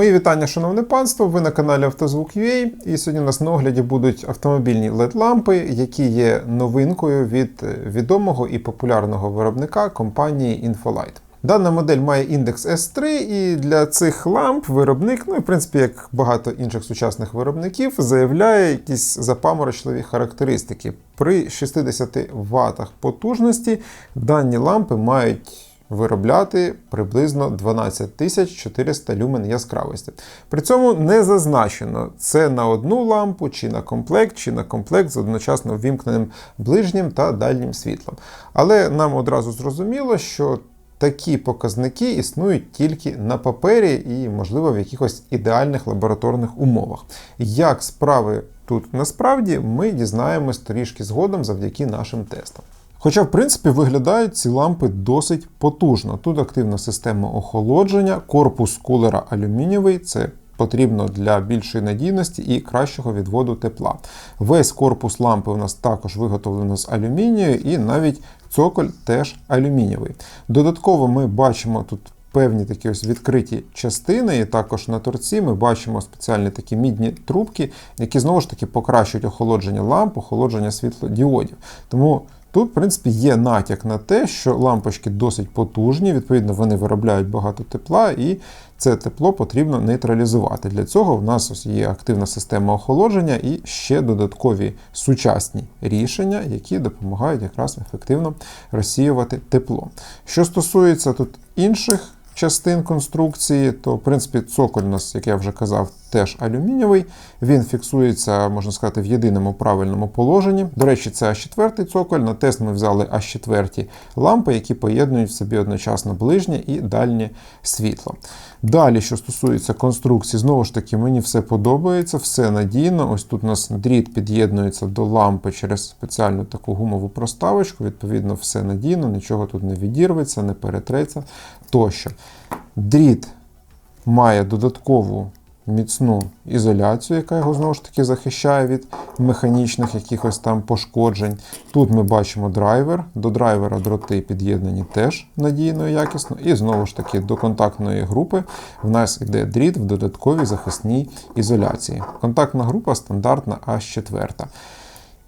Мої вітання, шановне панство. Ви на каналі Автозвук.ua і сьогодні у нас на огляді будуть автомобільні LED-лампи, які є новинкою від відомого і популярного виробника компанії Infolight. Дана модель має індекс S3, і для цих ламп виробник, ну і в принципі, як багато інших сучасних виробників, заявляє якісь запаморочливі характеристики. При 60 Вт потужності дані лампи мають виробляти приблизно 12 400 люмен яскравості. При цьому не зазначено, це на одну лампу, чи на комплект, чи на комплект з одночасно ввімкненим ближнім та дальнім світлом. Але нам одразу зрозуміло, що такі показники існують тільки на папері і, можливо, в якихось ідеальних лабораторних умовах. Як справи тут насправді, ми дізнаємось трішки згодом завдяки нашим тестам. Хоча, в принципі, виглядають ці лампи досить потужно. Тут активна система охолодження, корпус кулера алюмінієвий, це потрібно для більшої надійності і кращого відводу тепла. Весь корпус лампи у нас також виготовлено з алюмінію, і навіть цоколь теж алюмінієвий. Додатково ми бачимо тут. Певні такі ось відкриті частини, і також на торці ми бачимо спеціальні такі мідні трубки, які знову ж таки покращують охолодження ламп, охолодження світлодіодів. Тому Тут, в принципі, є натяк на те, що лампочки досить потужні, відповідно, вони виробляють багато тепла, і це тепло потрібно нейтралізувати. Для цього в нас ось є активна система охолодження і ще додаткові сучасні рішення, які допомагають якраз ефективно розсіювати тепло. Що стосується тут інших частин конструкції, то, в принципі, цоколь у нас, як я вже казав, теж алюмінієвий. Він фіксується, можна сказати, в єдиному правильному положенні. До речі, це А4 цоколь. На тест ми взяли А4 лампи, які поєднують в собі одночасно ближнє і дальнє світло. Далі, що стосується конструкції, знову ж таки, мені все подобається, все надійно. Ось тут у нас дріт під'єднується до лампи через спеціальну таку гумову проставочку. Відповідно, все надійно, нічого тут не відірветься, не перетреться тощо. Дріт має додаткову міцну ізоляцію, яка його знову ж таки захищає від механічних якихось там пошкоджень. Тут ми бачимо драйвер. До драйвера дроти під'єднані теж надійно і якісно. І знову ж таки до контактної групи в нас йде дріт в додатковій захисній ізоляції. Контактна група стандартна А4.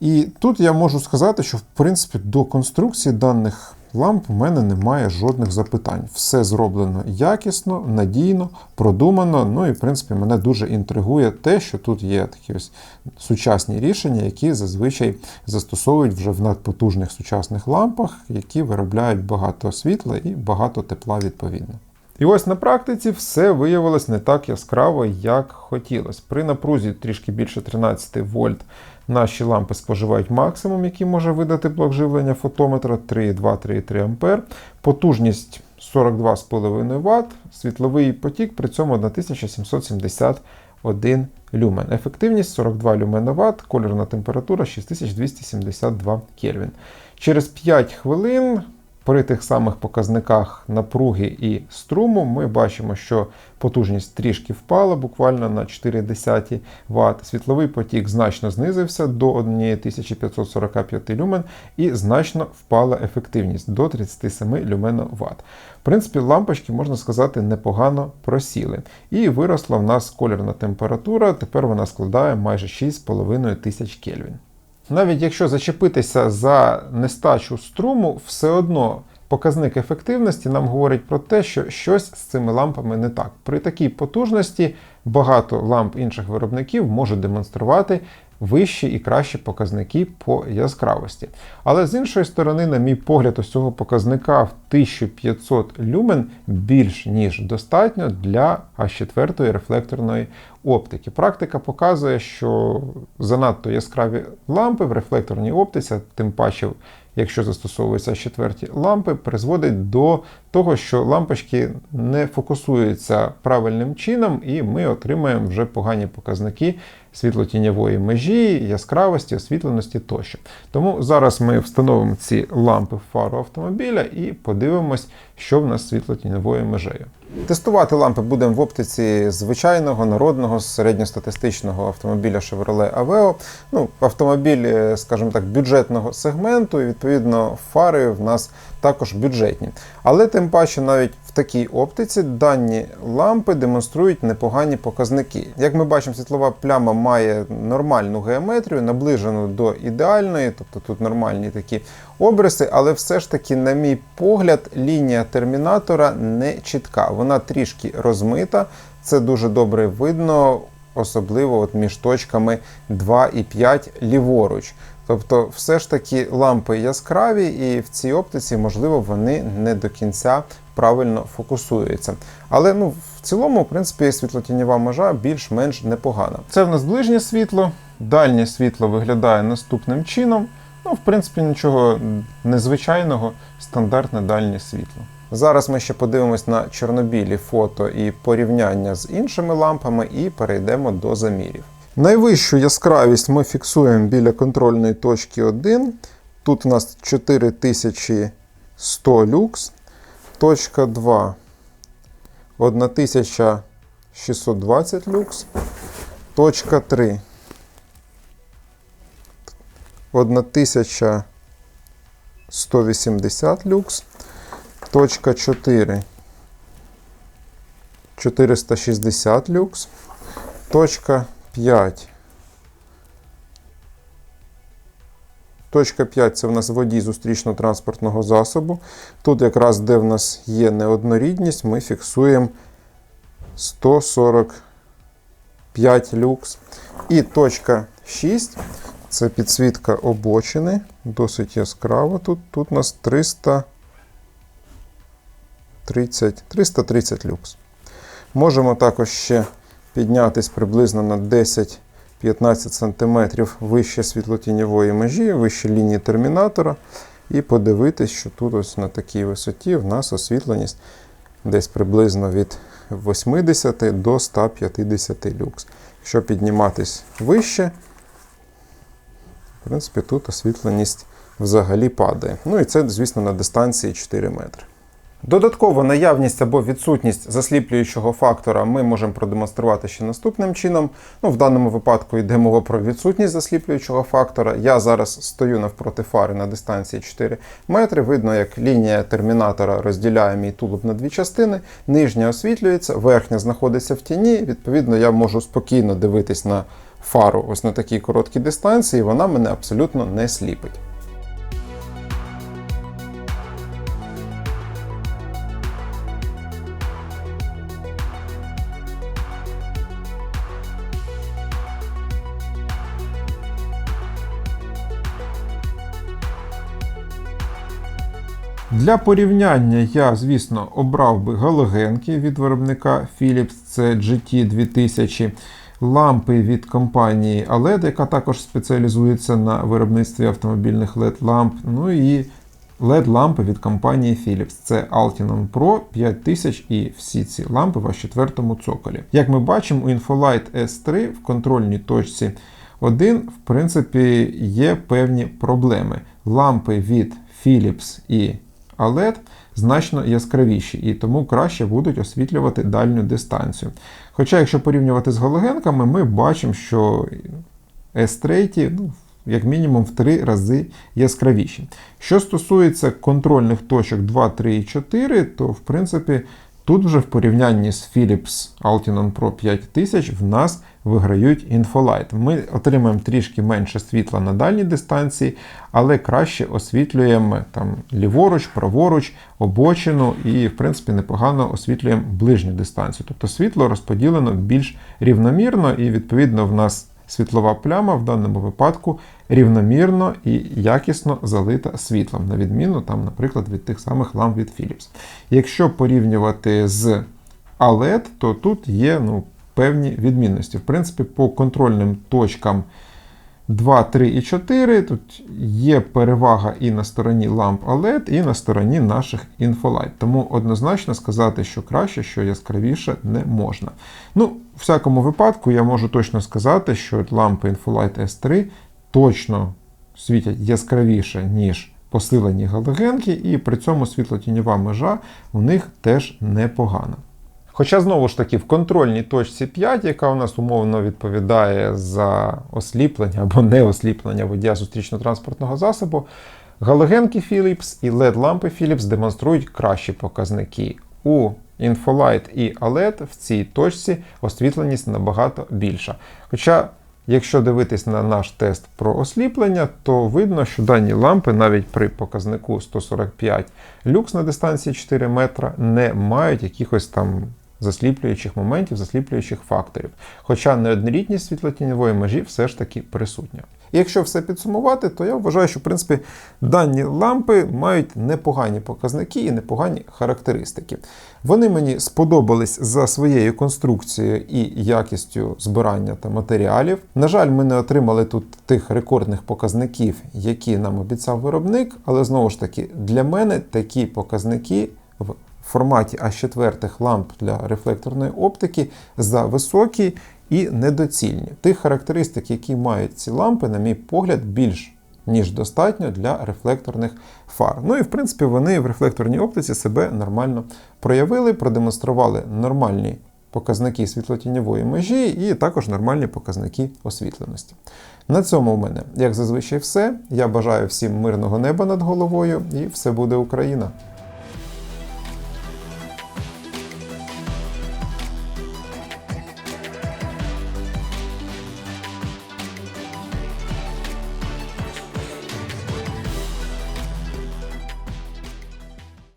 І тут я можу сказати, що в принципі до конструкції даних ламп у мене немає жодних запитань. Все зроблено якісно, надійно, продумано. Ну і в принципі мене дуже інтригує те, що тут є такі ось сучасні рішення, які зазвичай застосовують вже в надпотужних сучасних лампах, які виробляють багато світла і багато тепла відповідно. І ось на практиці все виявилось не так яскраво, як хотілося. При напрузі трішки більше 13 вольт наші лампи споживають максимум, який може видати блок живлення фотометра 3,2-3,3 А. Потужність 42,5 Вт, світловий потік при цьому 1771 люмен. Ефективність 42 люмена Вт, кольорна температура 6272 Кельвін. Через 5 хвилин при тих самих показниках напруги і струму ми бачимо, що потужність трішки впала, буквально на 0,4 Вт. Світловий потік значно знизився до 1545 люмен і значно впала ефективність до 37 люмен Вт. В принципі, лампочки, можна сказати, непогано просіли. І виросла в нас кольорна температура, тепер вона складає майже 6,5 тисяч Кельвін. Навіть якщо зачепитися за нестачу струму, все одно показник ефективності нам говорить про те, що щось з цими лампами не так. При такій потужності багато ламп інших виробників можуть демонструвати вищі і кращі показники по яскравості. Але з іншої сторони, на мій погляд, ось цього показника в 1500 люмен більш ніж достатньо для А4 рефлекторної оптики. Практика показує, що занадто яскраві лампи в рефлекторній оптиці, тим паче якщо застосовуються четверті лампи, призводить до того, що лампочки не фокусуються правильним чином, і ми отримаємо вже погані показники світлотіньової межі, яскравості, освітленості тощо. Тому зараз ми встановимо ці лампи в фару автомобіля і подивимось, що в нас світлотіньовою межею. Тестувати лампи будемо в оптиці звичайного народного середньостатистичного автомобіля Chevrolet Aveo. Ну, Автомобіль, е, скажімо так, бюджетного сегменту, і відповідно фари в нас також бюджетні. Але тим паче навіть такій оптиці дані лампи демонструють непогані показники. Як ми бачимо, світлова пляма має нормальну геометрію, наближену до ідеальної, тобто тут нормальні такі обриси, але все ж таки, на мій погляд, лінія термінатора не чітка. Вона трішки розмита. Це дуже добре видно, особливо от між точками 2 і 5 ліворуч. Тобто, все ж таки лампи яскраві, і в цій оптиці, можливо, вони не до кінця правильно фокусуються. Але ну, в цілому, в принципі, світлотіньова межа більш-менш непогана. Це в нас ближнє світло, дальнє світло виглядає наступним чином. Ну, в принципі, нічого незвичайного, стандартне дальнє світло. Зараз ми ще подивимось на чорнобілі фото і порівняння з іншими лампами, і перейдемо до замірів. Найвищу яскравість ми фіксуємо біля контрольної точки 1. Тут у нас 4100 люкс. Точка 2 1620 люкс. Точка 3 1180 люкс. Точка 4 460 люкс. Точка 5. Точка 5 це в нас водій зустрічно-транспортного засобу. Тут якраз де в нас є неоднорідність, ми фіксуємо 145 люкс. І точка 6 це підсвітка обочини. Досить яскраво тут. Тут у нас 330, 330 люкс. Можемо також ще піднятись приблизно на 10-15 см вище світлотіньової межі, вище лінії термінатора, і подивитись, що тут ось на такій висоті в нас освітленість десь приблизно від 80 до 150 люкс. Якщо підніматись вище, в принципі, тут освітленість взагалі падає. Ну і це, звісно, на дистанції 4 метри. Додатково наявність або відсутність засліплюючого фактора ми можемо продемонструвати ще наступним чином. Ну, В даному випадку йде мова про відсутність засліплюючого фактора. Я зараз стою навпроти фари на дистанції 4 метри. Видно, як лінія термінатора розділяє мій тулуб на дві частини. Нижня освітлюється, верхня знаходиться в тіні. Відповідно, я можу спокійно дивитись на фару ось на такій короткій дистанції, вона мене абсолютно не сліпить. Для порівняння я, звісно, обрав би галогенки від виробника Philips, це GT2000, лампи від компанії OLED, яка також спеціалізується на виробництві автомобільних LED-ламп. Ну і LED-лампи від компанії Philips. Це Altinon Pro 5000 і всі ці лампи в четвертому цоколі. Як ми бачимо, у Infolight S3 в контрольній точці 1, в принципі, є певні проблеми. Лампи від Philips і OLED значно яскравіші і тому краще будуть освітлювати дальню дистанцію. Хоча, якщо порівнювати з галогенками, ми бачимо, що S3 ну, як мінімум в 3 рази яскравіші. Що стосується контрольних точок 2, 3 і 4, то в принципі тут вже в порівнянні з Philips Altinon Pro 5000 в нас виграють Infolight. Ми отримаємо трішки менше світла на дальній дистанції, але краще освітлюємо там ліворуч, праворуч, обочину і, в принципі, непогано освітлюємо ближню дистанцію. Тобто світло розподілено більш рівномірно, і, відповідно, в нас світлова пляма в даному випадку рівномірно і якісно залита світлом, на відміну, там, наприклад, від тих самих ламп від Philips. Якщо порівнювати з OLED, то тут є ну, певні відмінності. В принципі, по контрольним точкам 2, 3 і 4 тут є перевага і на стороні ламп OLED, і на стороні наших Infolight. Тому однозначно сказати, що краще, що яскравіше не можна. Ну, в всякому випадку, я можу точно сказати, що лампи Infolight S3 точно світять яскравіше, ніж посилені галогенки, і при цьому світлотіньова межа у них теж непогана. Хоча, знову ж таки, в контрольній точці 5, яка у нас умовно відповідає за осліплення або не осліплення водія зустрічно-транспортного засобу, галогенки Philips і LED-лампи Philips демонструють кращі показники у Infolight і OLED в цій точці освітленість набагато більша. Хоча, якщо дивитись на наш тест про осліплення, то видно, що дані лампи навіть при показнику 145 люкс на дистанції 4 метра не мають якихось там засліплюючих моментів, засліплюючих факторів. Хоча неоднорідність світлотіньової межі все ж таки присутня. І якщо все підсумувати, то я вважаю, що в принципі дані лампи мають непогані показники і непогані характеристики. Вони мені сподобались за своєю конструкцією і якістю збирання та матеріалів. На жаль, ми не отримали тут тих рекордних показників, які нам обіцяв виробник, але знову ж таки, для мене такі показники в форматі А4 ламп для рефлекторної оптики за високі і недоцільні. Тих характеристик, які мають ці лампи, на мій погляд, більш ніж достатньо для рефлекторних фар. Ну і в принципі вони в рефлекторній оптиці себе нормально проявили, продемонстрували нормальні показники світлотіньової межі і також нормальні показники освітленості. На цьому в мене, як зазвичай, все. Я бажаю всім мирного неба над головою і все буде Україна!